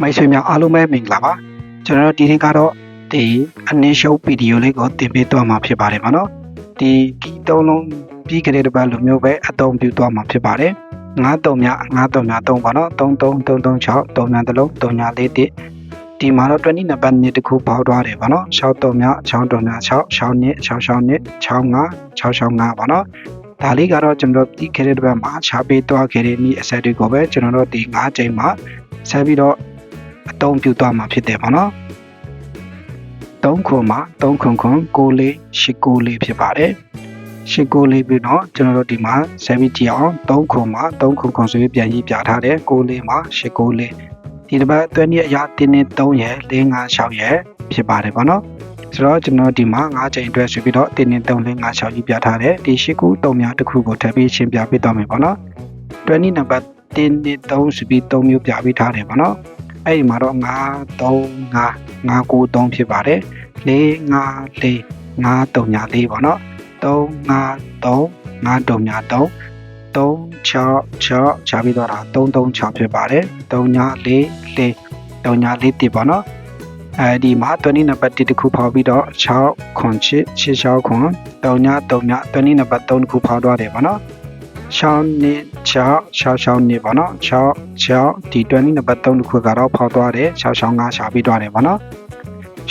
မိတ်ဆွေများအားလုံးပဲမင်္ဂလာပါကျွန်တော်တို့ဒီနေ့ကတော့ဒီအနည်းရှုပ်ဗီဒီယိုလေးကိုတင်ပေးသွားမှာဖြစ်ပါတယ်မနော်ဒီကီသုံးလုံးပြီးကြတဲ့တစ်ပတ်လိုမျိုးပဲအသုံးပြုသွားမှာဖြစ်ပါတယ်93မြ93မြ3ပါနော်33336 3မြတလုံး3ညာလေးတစ်ဒီမှာတော့20နံပါတ်နှစ်တစ်ခုပေါက်သွားတယ်ပါနော်63မြ63မြ6 6နှစ်66နှစ်65 665ပါနော် ဒါလေးကတော့ကျွန်တော်ပြီးခဲ့တဲ့တစ်ပတ်မှာခြားပေးသွားခဲ့တဲ့ဤအဆက်တွေကိုပဲကျွန်တော်တို့ဒီ9ချိန်မှာဆက်ပြီးတော့အသုံးပြုသွားမှာဖြစ်တယ်ပေါ့နော်3ခုမှာ3ခုခု6လေး8ခုလေးဖြစ်ပါတယ်8ခုလေးပြီးတော့ကျွန်တော်တို့ဒီမှာဆက်ပြီးကြည့်အောင်3ခုမှာ3ခုခုဆိုပြီးပြန်ရေးပြထားတယ်6လေးမှာ8ခုလေးဒီတစ်ပတ်အတွင်းနေ့အရာတင်းနေ3ရယ်4 5 6ရယ်ဖြစ်ပါတယ်ပေါ့နော် ဆိုတော့ကျွန်တော်ဒီမှာ9ချိန်အတွက်ဆိုပြီးတော့တင်းနေ3 4 5 6ကြီးပြထားတယ်ဒီ8ခု3များတစ်ခုကိုထပ်ပြီးရှင်းပြပေးသွားမယ်ပေါ့နော်20နံပါတ်တင်းနေ3ဆိုပြီး3မျိုးပြပေးထားတယ်ပေါ့နော်အဲ့ဒီမှာတော့9 3 5 5 9 3ဖြစ်ပါတယ်4 5 4 5 3ညာ4ပေါ့နော်3 5 3 5 3ညာ3 3 6 6ခြားပြီးတော့တာ3 3 6ဖြစ်ပါတယ်3ညာ4 4 3ညာ4တစ်ပေါ့နော် အဲဒီမှာ20နံပါတ်1တစ်ခုဖောက်ပြီးတော့6ခွန်ချစ်6 6ခွန်3ညာ3ညာ20နံပါတ်3တစ်ခုဖောက်သွားတယ်ပေါ့နော်6နှစ်6 6 6နှစ်ပေါ့နော်6 6ဒီ20နံပါတ်3တစ်ခုကတော့ဖောက်သွားတယ်6 6 5ရှာပြီးသွားတယ်ပေါ့နော်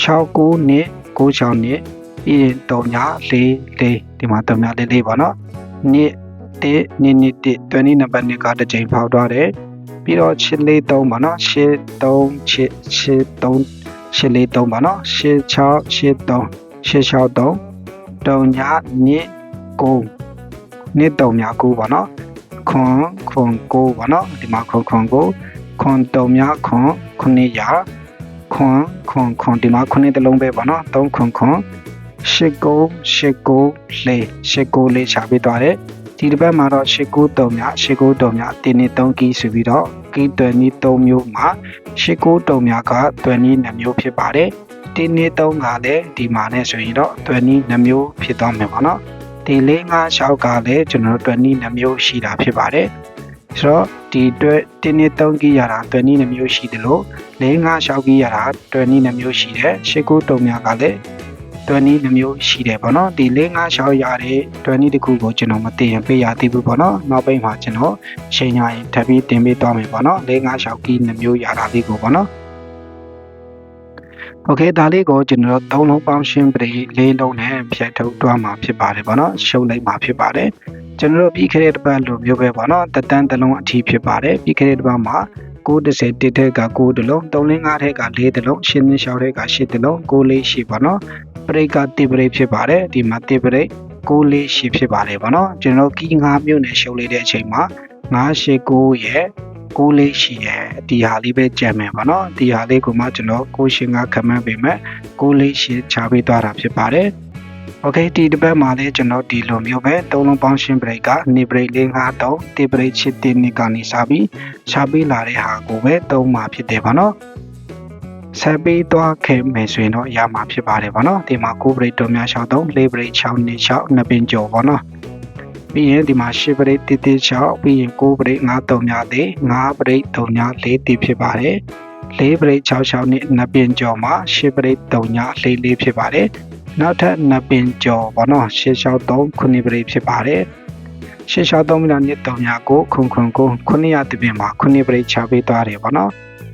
6 9နှစ်6 6နှစ်ပြီးရင်3ညာ4 4ဒီမှာ3ညာ4 4ပေါ့နော်နှစ်တစ်နှစ်နှစ်တစ်20နံပါတ်2ကတစ်ချိန်ဖောက်သွားတယ်ပြီးတော့ချစ်လေး3ပါနော်ရှစ်3ချစ်ချစ်3 ရှစ်လေး3ပါနော်ရှစ်6ရှစ်3ရှစ်6 3တုံညာနှစ်9နှစ်3ညာ9ပါနော်ခွန်ခွန်9ပါနော်ဒီမှာခွန်ခွန်9ခွန်3ညာခွန်9ရာခွန်ခွန်ခွန်ဒီမှာ9တလုံးပဲပါနော်3ခွန်ခွန်ရှစ်9ရှစ်9လေးရှစ်9လေးချပေးသွားတယ်ဒီတစ်ပတ်မှာတော့ရှစ်9တုံများရှစ်9တုံများတင်းနေ3ကီးဆိုပြီးတော့ ကီးတွယ်နီး3မျိုးမှာရှစ်9တုံများကတွယ်နီး2မျိုးဖြစ်ပါတယ်တင်းနေ3ကလည်းဒီမှာနဲ့ဆိုရင်တော့တွယ်နီး2မျိုးဖြစ်သွားမယ်ပေါ့နော်ဒီ၄၅6ကလည်းကျွန်တော်တို့တွယ်နီး2မျိုးရှိတာဖြစ်ပါတယ်ဆိုတော့ဒီတွဲတင်းနေ3ကီးရတာတွယ်နီး2မျိုးရှိတယ်လို့၄၅6ကီးရတာတွယ်နီး2မျိုးရှိတယ်ရှစ်9တုံများကလည်း 20နှမျိုးရှိတယ်ပေါ့နော်ဒီ၄၅6ရတဲ့20တခုကိုကျွန်တော်မသိရင်ပေးရသေးဘူးပေါ့နော်နောက်ပိုင်းမှာကျွန်တော်ချိန်ညာရင်ထပ်ပြီးတင်ပေးသွားမယ်ပေါ့နော်၄၅6ကီးနှမျိုးရတာလေးကိုပေါ့နော်โอเคဒါလေးကိုကျွန်တော်သုံးလုံးပေါင်းရှင်းပရိလေးလုံးနဲ့ဖြတ်ထုတ်တွားမှာဖြစ်ပါတယ်ပေါ့နော်ရှုပ်လိုက်မှာဖြစ်ပါတယ်ကျွန်တော်တို့ပြီးခဲ့တဲ့တစ်ပတ်လိုမျိုးပဲပေါ့နော်တတန်းတစ်လုံးအထီးဖြစ်ပါတယ်ပြီးခဲ့တဲ့တစ်ပတ်မှာ 930တစ်ထက်က9တလုံး305ထက်က4တလုံးရှင်းရှင်း6ထက်က8တလုံး9လေးရှိပါနော်ပရိတ်ကတိပရိတ်ဖြစ်ပါတယ်ဒီမှာတိပရိတ်6လေးရှိဖြစ်ပါတယ်ဗောနော်ကျွန်တော်ကီး9မြို့နယ်ရှုပ်လိုက်တဲ့အချိန်မှာ989ရဲ့6လေးရှိရဲ့ဒီဟာလေးပဲကြံမယ်ဗောနော်ဒီဟာလေးကိုမှကျွန်တော်6ရှင်ကခမန်းပေးမယ်6လေးရှိချပေးသွားတာဖြစ်ပါတယ် Okay ဒီတစ်ပတ်မှာလည်းကျွန်တော်ဒီလိုမျိုးပဲသုံးလုံးပေါင်းရှင်း break ကနေ break လေး5တော့ tea break ချစ်တဲ့နေ့ကနေစပြီးရှားပေးလာတဲ့ဟာကိုပဲသုံးမှာဖြစ်တယ်ဗောနော်ဆက်ပြီးသွားခဲ့မယ်ဆိုရင်တော့ရမှာဖြစ်ပါတယ်ဗောနော်ဒီမှာ9 break တို့များ6တော့4 break 6နဲ့6နှစ်ပင်ကျော်ဗောနော်ပြီးရင်ဒီမှာ10 break တိတိ6ပြီးရင်9 break 5တော့များသေး9 break တော့များ4တိဖြစ်ပါတယ်၄ break 66နဲ့နှစ်ပင်ကျော်မှာ10 break 3ည4 4ဖြစ်ပါတယ်။ နောက်ထပ်နှစ်ပင်ကျော်ဗောနော်10 63 9ဘရိတ်ဖြစ်ပါတယ်ရှေ့လျှောက်3မိနစ်နဲ့3ညကိုခွန်ခွန်ကို900တပင်မှာ9ပရိတ်ချပေးသွားတယ်ဗောနော်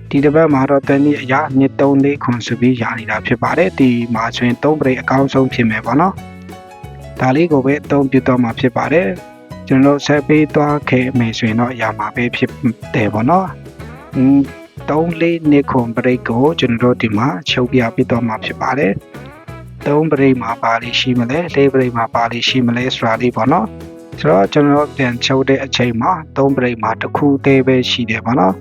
ဒီတစ်ပတ်မှာတော့တနည်းအရာနှစ်3လေးခွန်ဆိုပြီးရနေတာဖြစ်ပါတယ်ဒီမှာဆိုရင်3ပရိတ်အကောင်းဆုံးဖြစ်မယ်ဗောနော်ဒါလေးကိုပဲအသုံးပြုတော့မှာဖြစ်ပါတယ်ကျွန်တော်ဆက်ပေးသွားခဲ့မယ်ဆိုရင်တော့ရမှာပဲဖြစ်တယ်ဗောနော်3လေးနှစ်ခွန်ပရိတ်ကိုကျွန်တော်တို့ဒီမှာချုပ်ပြပေးတော့မှာဖြစ်ပါတယ် 3ပရိတ်မှာပါလိရှိမလဲ4ပရိတ်မှာပါလိရှိမလဲဆိုတာလေးပေါ့နော်ဆိုတော့ကျွန်တော်ပြန်ချုပ်တဲ့အချိန်မှာ3ပရိတ်မှာတစ်ခုသေးပဲရှိတယ်ပေါ့နော်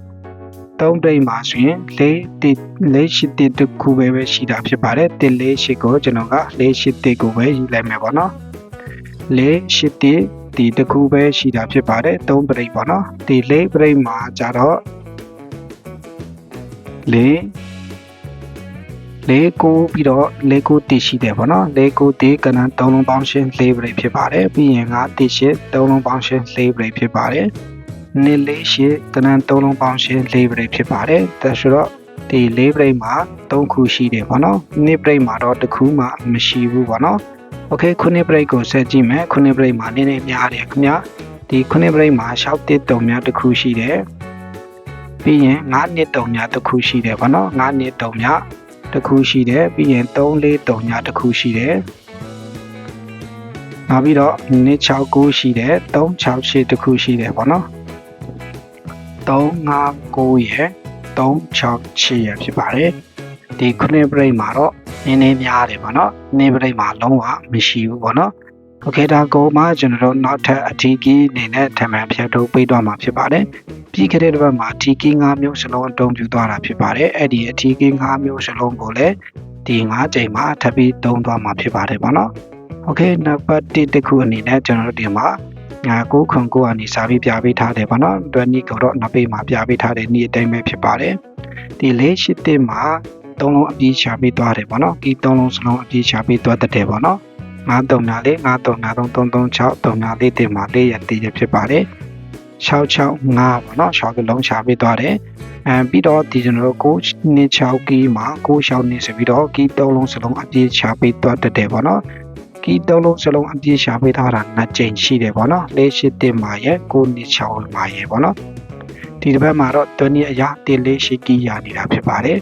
3ပရိတ်မှာဆိုရင်4တစ်4ရှိတစ်တစ်ခုပဲပဲရှိတာဖြစ်ပါတယ်တစ်4ရှိကိုကျွန်တော်က4ရှိတစ်ကိုပဲယူလိုက်မယ်ပေါ့နော်4ရှိတစ်ဒီတစ်ခုပဲရှိတာဖြစ်ပါတယ်3ပရိတ်ပေါ့နော်ဒီ4ပရိတ်မှာကြတော့4 လေးကိုပြီးတော့လေးကိုတည်ရှိတယ်ပေါ့နော်လေးကိုတည်ကဏ္ဍ၃လုံးပေါင်းရှင်း၄ပရိဖြစ်ပါတယ်ပြီးရင်ငါတည်ရှိ၃လုံးပေါင်းရှင်း၄ပရိဖြစ်ပါတယ် နှစ်လေးရှိကနန်သုံးလုံးပေါင်းရှင်လေးပရိတ်ဖြစ်ပါတယ်ဒါဆိုတော့ဒီလေးပရိတ်မှာ၃ခုရှိတယ်ပေါ့နော်နှစ်ပရိတ်မှာတော့တစ်ခုမှမရှိဘူးပေါ့နော်โอเคခုနှစ်ပရိတ်ကိုဆက်ကြည့်မယ်ခုနှစ်ပရိတ်မှာနည်းနည်းများတယ်ခင်ဗျဒီခုနှစ်ပရိတ်မှာ6တစ်တုံများတစ်ခုရှိတယ်ပြီးရင်9နှစ်တုံများတစ်ခုရှိတယ်ပေါ့နော်9နှစ်တုံများ တစ်ခုရှိတယ်ပြီးရင်3 4တုံများတစ်ခုရှိတယ်နောက်ပြီးတော့နှစ်6 9ရှိတယ်3 6 8တစ်ခုရှိတယ်ပေါ့နော်359ရယ်368ရယ်ဖြစ်ပါတယ်ဒီခုနှစ်ပရိတ်မှာတော့နည်းနည်းများတယ်ပေါ့နော်နေ့ပရိတ်မှာလုံးဝမရှိဘူးပေါ့နော် ။ Okay ဒါကောမှကျွန်တော်တို့နောက်ထပ်အထီးကီးအနေနဲ့ထမှန်ဖြတ်ထုတ်ပေးသွားမှာဖြစ်ပါတယ်။ပြီးခဲ့တဲ့တစ်ပတ်မှာအထီးကီး၅မျိုးစလုံးအသုံးပြုသွားတာဖြစ်ပါတယ်။အဲ့ဒီအထီးကီး၅မျိုးစလုံးကိုလည်းဒီ၅ချိန်မှာထပ်ပြီးသုံးသွားမှာဖြစ်ပါတယ်ပေါ့နော်။ Okay နောက်ပတ်1တစ်ခုအနေနဲ့ကျွန်တော်တို့ဒီမှာငါကိုခွန်ကိုအနေစာပြီးပြပေးထားတယ်ပေါ့နော်။တွန်နီကတော့နောက်ပေးမှာပြပေးထားတဲ့နေ့အတိုင်းပဲဖြစ်ပါတယ်။ဒီလေးရှိတဲ့မှာသုံးလုံးအပြေးချပေးသွားတယ်ပေါ့နော်။ကီးသုံးလုံးစလုံးအပြေးချပေးသွားတတ်တယ်ပေါ့နော်။ 9တုံနာလေး9တုံနာ336တုံနာလေးတင်မှာလေးရတည်ရဖြစ်ပါတယ်665ပေါ့နော်6ကလုံးချပေးသွားတယ်အဲပြီးတော့ဒီကျွန်တော်တို့6နှစ်6ကီးမှာ6ရှောင်းနေဆိုပြီးတော့ကီးသုံးလုံးစလုံးအပြည့်ချပေးသွားတတ်တယ်ပေါ့နော်ကီးသုံးလုံးစလုံးအပြည့်ရှာပေးထားတာနှစ်ကြိမ်ရှိတယ်ပေါ့နော်လေးရှိတင်မှာရဲ့9နှစ်6မှာရဲ့ပေါ့နော်ဒီတစ်ပတ်မှာတော့တွန်းနီအရာတေလေးရှိကီးရနေတာဖြစ်ပါတယ်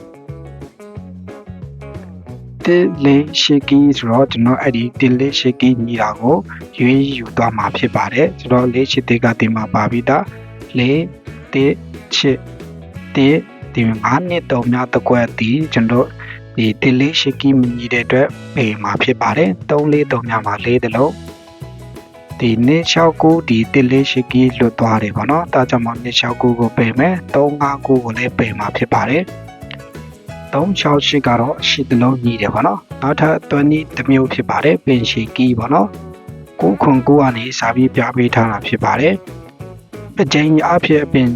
တေလေးရှိကီးဆိုတော့ကျွန်တော်အဲ့ဒီတေလေးရှိကီးညီတာကိုရွေးယူသွားမှာဖြစ်ပါတယ်ဆိုတော့လေးရှိတေကတင်မှာပါပြီးသားလေးတေချစ်တေဒီ9နှစ်တုံများတကွက်တီကျွန်တော်ဒီတေလေးရှိကီမညီတဲ့အတွက်ပေမှာဖြစ်ပါတယ်3လေးတုံများမှာ၄တလုံးဒီနှစ်69ဒီတေလေးရှိကီလွတ်သွားတယ်ပေါ့နော်ဒါကြောင့်မို့နှစ်69ကိုပေမယ်359ကိုလည်းပေမှာဖြစ်ပါတယ် 368ကတော့ရှစ်တလုံးညီတယ်ပေါ့နော်နောက်ထပ်သွန်းဤတစ်မျိုးဖြစ်ပါတယ်ပင်ရှိကီပေါ့နော်ကိုခွန်ကိုကနေစာပြီးပြပေးထားတာဖြစ်ပါတယ်အကျဉ်းအဖြစ်အပင်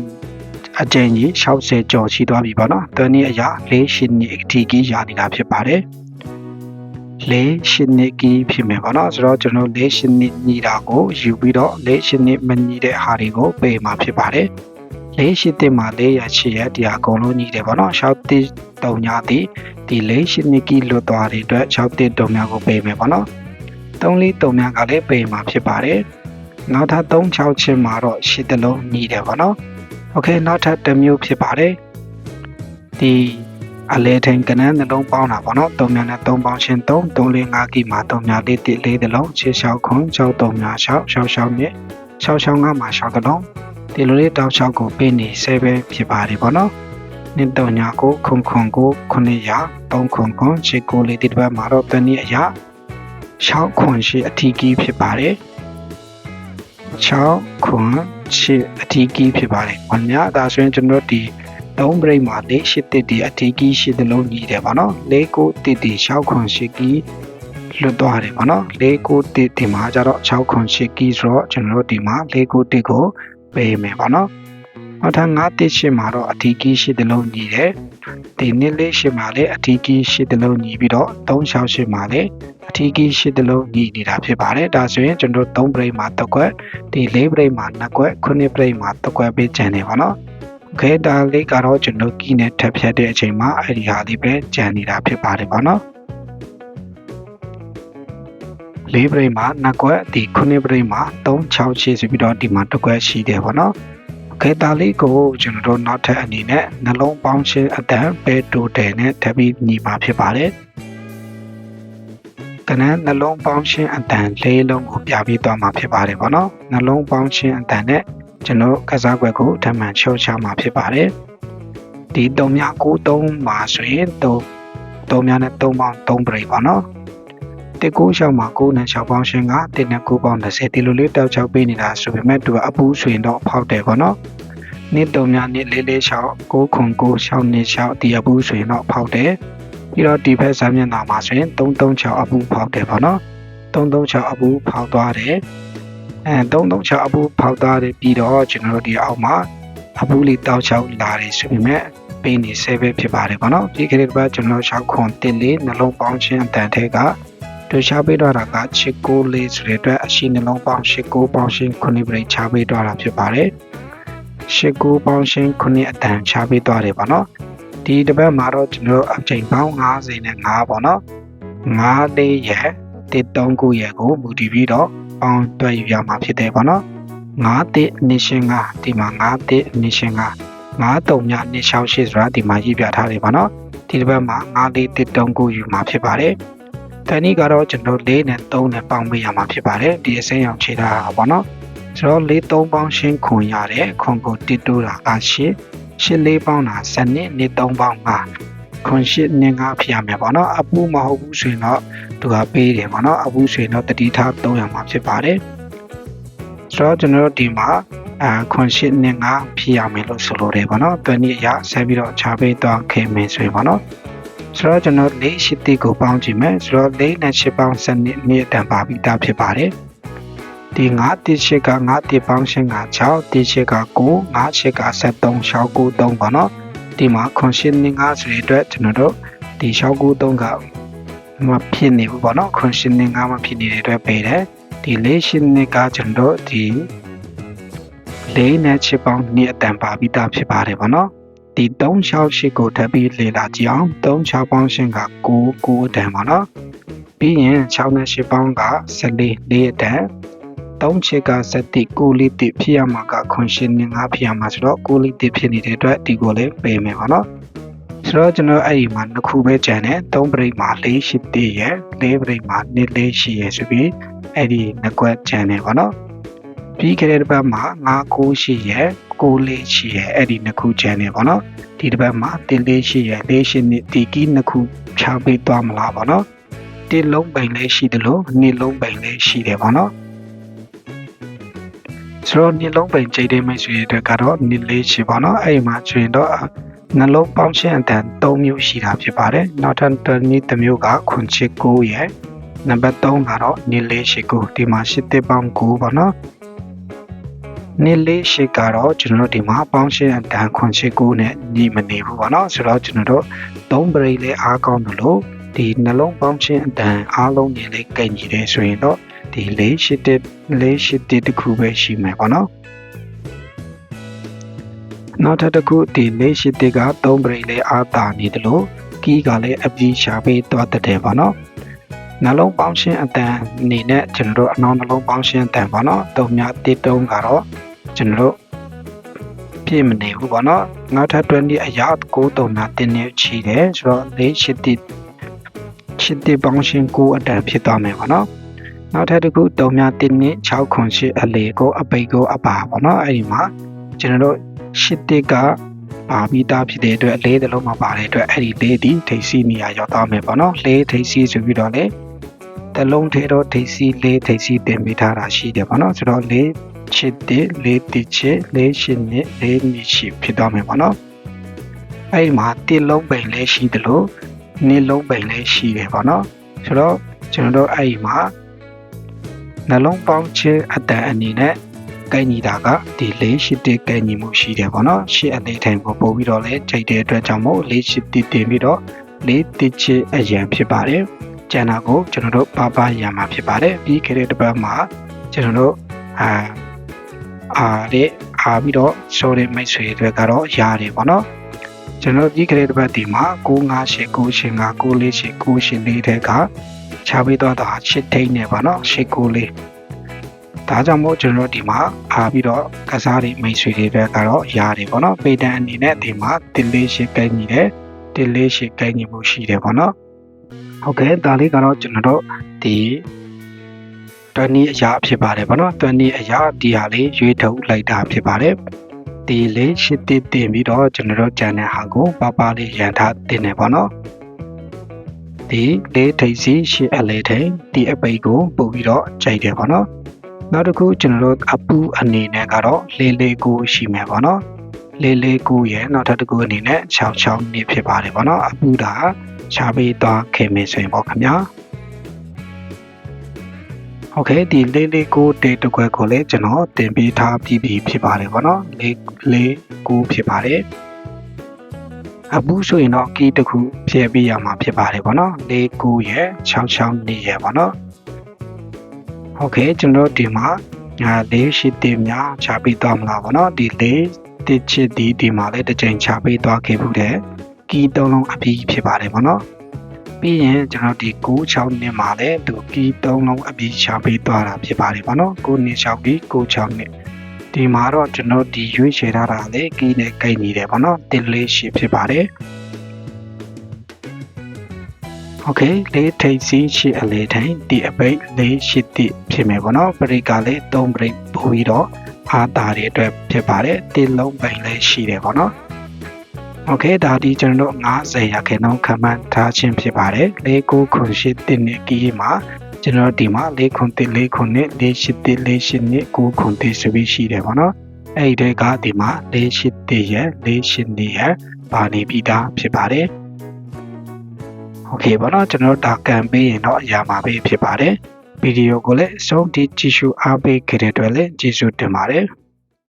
အကျဉ်းကြီး60ကျော်ရှိသွားပြီပေါ့နော်။တနည်းအရာ၄ရှစ်နှစ်အထိကြီးရနေတာဖြစ်ပါတယ်။၄ရှစ်နှစ်ကြီးဖြစ်မယ်ပေါ့နော်။ဆိုတော့ကျွန်တော်၄ရှစ်နှစ်ညီတာကိုယူပြီးတော့၄ရှစ်နှစ်မညီတဲ့ဟာတွေကိုပေမှာဖြစ်ပါတယ်။ ၄ရှစ်တစ်မှာ၄ရချစ်ရတရားအကုန်လုံးညီတယ်ပေါ့နော်။၆တစ်တုံညာသည်ဒီ၄ရှစ်နှစ်ကြီးလွတ်သွားတဲ့အတွက်၆တစ်တုံညာကိုပေမယ်ပေါ့နော်။၃လေးတုံညာကလည်းပေမှာဖြစ်ပါတယ်။နောက်ထပ်3 6ချင်းမှာတော့ရှစ်တလုံးညီတယ်ပေါ့နော်။โอเคနောက်ထပ်တစ်မျိုးဖြစ်ပါတယ်ဒီအလဲထိန်ကနန်းနှလုံးပေါင်းတာပေါ့နော်3များနဲ့3ပေါင်းချင်း3 3 4 5ကီမှာ3များလေးတစ်လေးတစ်လုံး6 6ခွန်6 3များ6 6 6မြစ်6 6 5မှာ6ကလုံး ဒီလိုလေးတောက်6ကိုပေးနေဆဲပဲဖြစ်ပါတယ်ပေါ့နော်နှစ်တုံညာကိုခွန်ခွန်ကို9ရာ3ခွန်ခွန်6ကိုလေးဒီတစ်ပတ်မှာတော့တနည်းအရာ6ခွန်ရှိအထီးကြီးဖြစ်ပါတယ်6ခွန်ရှစ်အထီးကြီးဖြစ်ပါတယ်။ဘာများဒါဆိုရင်ကျွန်တော်ဒီ3 break မှာ၄ရှစ်တစ်ဒီအထီးကြီးရှစ်တလုံးညီတယ်ပေါ့နော်။၄ကိုတစ်ဒီ6ခွန်ရှစ်ကြီးလွတ်သွားတယ်ပေါ့နော်။၄ကိုတစ်ဒီမှာကျတော့6ခွန်ရှစ်ကြီးဆိုတော့ကျွန်တော်တို့ဒီမှာ၄ကိုတစ်ကို ပေးမယ်ပေါ့နော်နောက်ထပ်၅တိရှိမှာတော့အထီးကြီးရှိတဲ့လုံးညီတယ်ဒီနှစ်လေးရှိမှာလည်းအထီးကြီးရှိတဲ့လုံးညီပြီးတော့၃၆ရှိမှာလည်းအထီးကြီးရှိတဲ့လုံးညီနေတာဖြစ်ပါတယ်ဒါဆိုရင်ကျွန်တော်၃ပြိတ်မှာတစ်ခွက်ဒီ၄ပြိတ်မှာနှစ်ခွက်9ပြိတ်မှာတစ်ခွက်ပေးချင်တယ်ပေါ့နော်ခဲတာလေးကတော့ကျွန်တော်ကြီးနဲ့ထပ်ဖြတ်တဲ့အချိန်မှာအဲ့ဒီဟာလေးပဲကြံနေတာဖြစ်ပါတယ်ပေါ့နော် ၄ break မှာ2ခွက်ဒီ9 break မှာ3 6ရှစ်ဆိုပြီးတော့ဒီမှာတစ်ခွက်ရှိတယ်ပေါ့နော်ခေတာလေးကိုကျွန်တော်တို့နောက်ထပ်အနေနဲ့နှလုံးပေါင်းခြင်းအတန်ပဲတိုတယ်နဲ့ထပ်ပြီးညီမှာဖြစ်ပါတယ်ကနန်းနှလုံးပေါင်းခြင်းအတန်လေးလုံးကိုပြပြီးသွားမှာဖြစ်ပါတယ်ပေါ့နော်နှလုံးပေါင်းခြင်းအတန်နဲ့ကျွန်တော်ကစားကွက်ကိုထပ်မံချောချမှာဖြစ်ပါတယ်ဒီ3မြ93မှာဆိုရင်3 3မြနဲ့3ပေါင်း3ပရိပေါ့နော် တေကိုရှောင်းမှာ9နဲ့6ပေါင်းရှင်က1နဲ့9ပေါင်း30ဒီလိုလေးတောက်ချောက်ပေးနေတာဆိုပေမဲ့သူကအပူးဆိုရင်တော့ဖောက်တယ်ပေါ့နော်နှစ်3မြနှစ်လေးလေး6 9ခွန်9 6နှစ်6ဒီအပူးဆိုရင်တော့ဖောက်တယ်ပြီးတော့ဒီဘက်စာမျက်နှာမှာဆိုရင်336အပူဖောက်တယ်ပေါ့နော်336အပူဖောက်သွားတယ်အဲ336အပူဖောက်သွားတယ်ပြီးတော့ကျွန်တော်တို့ဒီအောက်မှာအပူလေးတောက်ချောက်လာတယ်ဆိုပေမဲ့ပင်းနေဆဲပဲဖြစ်ပါတယ်ပေါ့နော်ဒီခရက်ပတ်ကျွန်တော်6ခွန်တင်လေးနှလုံးပေါင်းခြင်းအတန်ထဲက တို့ချပေးတော့တာကချစ်ကိုလေးဆိုတဲ့အတွက်အရှိနှလုံးပေါင်းရှစ်ကိုပေါင်းရှင်းခုနှစ်ပြိချပေးတော့တာဖြစ်ပါတယ်၈၉ပေါင်းရှင်း9အတန်ချပေးသွားတယ်ပေါ့နော်ဒီတစ်ပတ်မှာတော့ကျွန်တော်တို့အချိန်ပေါင်း90နဲ့5ပေါ့နော်5လေးရဲ့139ရဲ့ကိုမူတည်ပြီးတော့ပေါင်းတွက်ယူရမှာဖြစ်တယ်ပေါ့နော်5တစ်နစ်ရှင်းကဒီမှာ5တစ်နစ်ရှင်းက5တုံညနစ်ရှောက်ရှိဆိုတာဒီမှာရေးပြထားတယ်ပေါ့နော်ဒီတစ်ပတ်မှာ5လေး139ယူမှာဖြစ်ပါတယ် တနည်းကတော့ကျွန်တော်4နဲ့3နဲ့ပေါင်းပေးရမှာဖြစ်ပါတယ်ဒီအစိမ်းအောင်ခြေထားတာပေါ့နော်ဆိုတော့၄3ပေါင်းရှင်းခွန်ရတယ်ခွန်ကိုတစ်တိုးတာအရှင်းရှင်း၄ပေါင်းတာစနစ်နေ3ပေါင်း5ခွန်ရှင်းနေ5ဖြစ်ရမယ်ပေါ့နော်အပူမဟုတ်ဘူးဆိုရင်တော့သူကပေးတယ်ပေါ့နော်အပူဆိုရင်တော့တတိထား300မှာဖြစ်ပါတယ်ဆိုတော့ကျွန်တော်တို့ဒီမှာအာခွန်ရှင်းနေ5ဖြစ်ရမယ်လို့ဆိုလိုတယ်ပေါ့နော်တွနည်းအရဆက်ပြီးတော့ခြားပေးသွားခဲ့မယ်ဆိုရင်ပေါ့နော် ဆိုတော့ကျွန်တော်၄ရှစ်တိကိုပေါင်းကြည့်မယ်ဆိုတော့၄နဲ့၈ပေါင်းစနစ်နေ့အတန်ပါပြီးသားဖြစ်ပါတယ်ဒီ9တိရှိက9တိပေါင်းရှင်းက6တိရှိက9 9ရှိက73 693ပေါ့နော်ဒီမှာခွန်ရှင်းနေ9ဆိုတဲ့အတွက်ကျွန်တော်တို့ဒီ693ကမဖြစ်နေဘူးပေါ့နော်ခွန်ရှင်းနေ9မဖြစ်နေတဲ့အတွက်ပေးတယ်ဒီ၄ရှင်းနေကကျွန်တော်ဒီ၄နဲ့6ပေါင်းနေ့အတန်ပါပြီးသားဖြစ်ပါတယ်ပေါ့နော် ဒီ368ကိုထပ်ပြီးလေ့လာကြည့်အောင်36ပေါင်းရှင်းက9 9အတန်ပေါ့နော်ပြီးရင်6နဲ့8ပေါင်းက14 4အတန်3ချက်ကစက်တိ9လိတိဖြစ်ရမှာကခွန်ရှင်းနေ9ဖြစ်ရမှာဆိုတော့9လိတိဖြစ်နေတဲ့အတွက်ဒီကိုလည်းပေးမယ်ပေါ့နော်ဆိုတော့ကျွန်တော်အဲ့ဒီမှာနှစ်ခုပဲကြံတယ်3ပရိတ်မှာ4ရှိတည်ရဲ့4ပရိတ်မှာ2 4ရှိရဲ့ဆိုပြီးအဲ့ဒီနှစ်ကွက်ကြံတယ်ပေါ့နော် ပြီးခဲ့တဲ့တစ်ပတ်မှာ9 9ရှိရဲ့6 4ရှိရဲ့အဲ့ဒီနှစ်ခုကြံတယ်ပေါ့နော်ဒီတစ်ပတ်မှာ1 4ရှိရဲ့4ရှိနှစ်ဒီကီးနှစ်ခုချပေးသွားမလားပေါ့နော်တိလုံးပိန်လေးရှိတယ်လို့နှစ်လုံးပိန်လေးရှိတယ်ပေါ့နော်ဆိုတော့နှစ်လုံးပိန်ကြိတ်တဲ့မိတ်ဆွေတွေကတော့နှစ်လေးရှိပါတော့အဲ့ဒီမှာကျွင်တော့နှလုံးပေါင်းချင်းအတန်3မျိုးရှိတာဖြစ်ပါတယ်နောက်ထပ်တစ်နည်းတစ်မျိုးကခွန်ချစ်9ရဲ့နံပါတ်3ကတော့နှစ်လေးရှိ9ဒီမှာရှစ်တစ်ပေါင်း9ပေါ့နော် နှစ်လေးရှိကတော့ကျွန်တော်တို့ဒီမှာပေါင်းချင်းအတန်ခွန်ချစ်9နဲ့ညီမနေဘူးပေါ့နော်ဆိုတော့ကျွန်တော်တို့3ပရိတ်လေးအားကောင်းတယ်လို့ဒီနှလုံးပေါင်းချင်းအတန်အားလုံးနေလေးကိတ်ညီတယ်ဆိုရင်တော့ဒီလေးရှိတဲ့လေးရှိတဲ့တစ်ခုပဲရှိမယ်ပေါ့နော်နောက်ထပ်တစ်ခုဒီလေးရှိတဲ့က3ပရိတ်လေးအားတာနေတယ်လို့ကီးကလည်းအပြီးရှာပေးသွားတတ်တယ်ပေါ့နော် နှလုံးပေါင်းရှင်းအတန်အနေနဲ့ကျွန်တော်တို့အနောင်နှလုံးပေါင်းရှင်းအတန်ပေါ့နော်တုံမြတိတုံးကတော့ကျွန်တော်တို့ပြည့်မနေဘူးပေါ့နော်နောက်ထပ်20အရာ9တုံနာတင်းနေချီတယ်ဆိုတော့လေးရှိတဲ့ရှိတဲ့ပေါင်းရှင်း9အတန်ဖြစ်သွားမယ်ပေါ့နော်နောက်ထပ်တစ်ခုတုံမြတင်းနေ6ခွန်ရှိအလေကိုအပိတ်ကိုအပါပေါ့နော်အဲ့ဒီမှာကျွန်တော်တို့ရှစ်တစ်ကပါပြီးသားဖြစ်တဲ့အတွက်လေးတလုံးမှာပါတဲ့အတွက်အဲ့ဒီလေးဒီထိပ်စီးနေရာရောက်သွားမယ်ပေါ့နော်လေးထိပ်စီးဆိုပြီးတော့လေ တလုံးထဲတော့ထိပ်စီးလေးထိပ်စီးတင်ပေးထားတာရှိတယ်ပေါ့နော်ဆိုတော့လေးချစ်တဲ့လေးတိချစ်လေးရှင်နဲ့လေးမြရှိဖြစ်သွားမယ်ပေါ့နော်အဲ့ဒီမှာတစ်လုံးပိန်လေးရှိတယ်လို့နှစ်လုံးပိန်လေးရှိတယ်ပေါ့နော်ဆိုတော့ကျွန်တော်တို့အဲ့ဒီမှာနှလုံးပေါင်းခြင်းအတန်အနေနဲ့ကိုင်ညီတာကဒီလေးရှိတဲ့ကိုင်ညီမှုရှိတယ်ပေါ့နော်ရှေ့အလေးထိုင်ကိုပို့ပြီးတော့လဲချိန်တဲ့အတွက်ကြောင့်မို့လေးရှိတဲ့တင်ပြီးတော့လေးတိချစ်အရန်ဖြစ်ပါတယ် ကျန်တာကိုကျွန်တော်တို့ပါပါရမှာဖြစ်ပါတယ်ပြီးခဲ့တဲ့တစ်ပတ်မှာကျွန်တော်တို့အာအားတဲ့အားပြီးတော့ဆိုတဲ့မိတ်ဆွေတွေကတော့ရတယ်ပေါ့နော်ကျွန်တော်ပြီးခဲ့တဲ့တစ်ပတ်ဒီမှာ958 9ရှင်9 948 984တဲ့ကချပေးသွားတာရှစ်ထိန်းနေပါနော်ရှစ်ကိုလေးဒါကြောင့်မို့ကျွန်တော်ဒီမှာအားပြီးတော့ကစားတွေမိတ်ဆွေတွေပဲကတော့ရတယ်ပေါ့နော်ပေတန်အနေနဲ့ဒီမှာတစ်လေးရှစ်ကိုင်းညီတယ်တစ်လေးရှစ်ကိုင်းညီမှုရှိတယ်ပေါ့နော် ဟုတ်ကဲ့ဒါလေးကတော့ကျွန်တော်တို့ဒီတွန်းနီးအရာဖြစ်ပါတယ်ပေါ့နော်တွန်းနီးအရာဒီဟာလေးရွေးထုတ်လိုက်တာဖြစ်ပါတယ်ဒီလေးရှစ်တစ်တင်ပြီးတော့ကျွန်တော်တို့ဂျန်တဲ့ဟာကိုပပလေးရန်ထားတင်နေပေါ့နော်ဒီလေးထိပ်စီရှစ်အလေးထိပ်ဒီအပိတ်ကိုပို့ပြီးတော့ကြိုက်တယ်ပေါ့နော်နောက်တစ်ခုကျွန်တော်တို့အပူအနေနဲ့ကတော့လေးလေးကိုရှိမယ်ပေါ့နော်လေးလေးကိုရဲ့နောက်ထပ်တစ်ခုအနေနဲ့6 6နှစ်ဖြစ်ပါတယ်ပေါ့နော်အပူတာ ချပေးသွားခဲ့မယ်ဆိုရင်ပေါ့ခင်ဗျာโอเคဒီလေးလေးကိုတေတကွက်ကိုလည်းကျွန်တော်တင်ပေးထားပြီးပြီဖြစ်ပါတယ်ပေါ့နော်လေးလေးကိုဖြစ်ပါတယ်အပူဆိုရင်တော့ကီးတစ်ခုဖြည့်ပေးရမှာဖြစ်ပါတယ်ပေါ့နော်လေးကိုရဲ့6 6နှစ်ရဲ့ပေါ့နော်โอเคကျွန်တော်ဒီမှာငါလေးရှိတင်များချပေးသွားမလားပေါ့နော်ဒီလေး တစ်ချစ်ဒီဒီမှာလည်းတစ်ချိန်ချပေးသွားခဲ့မှုတဲ့ ကီသုံးလုံးအပြီးဖြစ်ပါတယ်ပေါ့နော်ပြီးရင်ကျွန်တော်ဒီ96နှစ်မှာလည်းသူကီသုံးလုံးအပြီးချပေးသွားတာဖြစ်ပါတယ်ပေါ့နော်9နှစ်6ပြီး96နှစ်ဒီမှာတော့ကျွန်တော်ဒီရွေးချယ်ထားတာလေကီနဲ့ကိတ်နေတယ်ပေါ့နော်တင်လေးရှိဖြစ်ပါတယ်โอเคလေးထိပ်စီးရှိအလေထိုင်ဒီအပိတ်လေးရှိတိဖြစ်မယ်ပေါ့နော်ပရိကလေး3ပရိပို့ပြီးတော့အားတာတွေအတွက်ဖြစ်ပါတယ်တင်လုံးပိန်လေးရှိတယ်ပေါ့နော် โอเคဒါဒီကျွန်တော်တို့90ရာခိုင်နှုန်းခံမှန်းထားခြင်းဖြစ်ပါတယ်လေး9ခုရှိတင်နေကီးမှာကျွန်တော်ဒီမှာလေးခုတင်လေးခုနဲ့လေးရှိတင်လေးရှိနဲ့9ခုတင်ဆိုပြီးရှိတယ်ပေါ့နော်အဲ့ဒီကဒီမှာလေးရှိတင်ရဲ့လေးရှိနေရဲ့ပါနေပြီးသားဖြစ်ပါတယ်โอเคပေါ့နော်ကျွန်တော်တို့ဒါကန်ပေးရင်တော့အရာမှာပဲဖြစ်ပါတယ်ဗီဒီယိုကိုလည်းအဆုံးထိကြည့်ရှုအားပေးခဲ့တဲ့အတွက်လည်းကျေးဇူးတင်ပါတယ်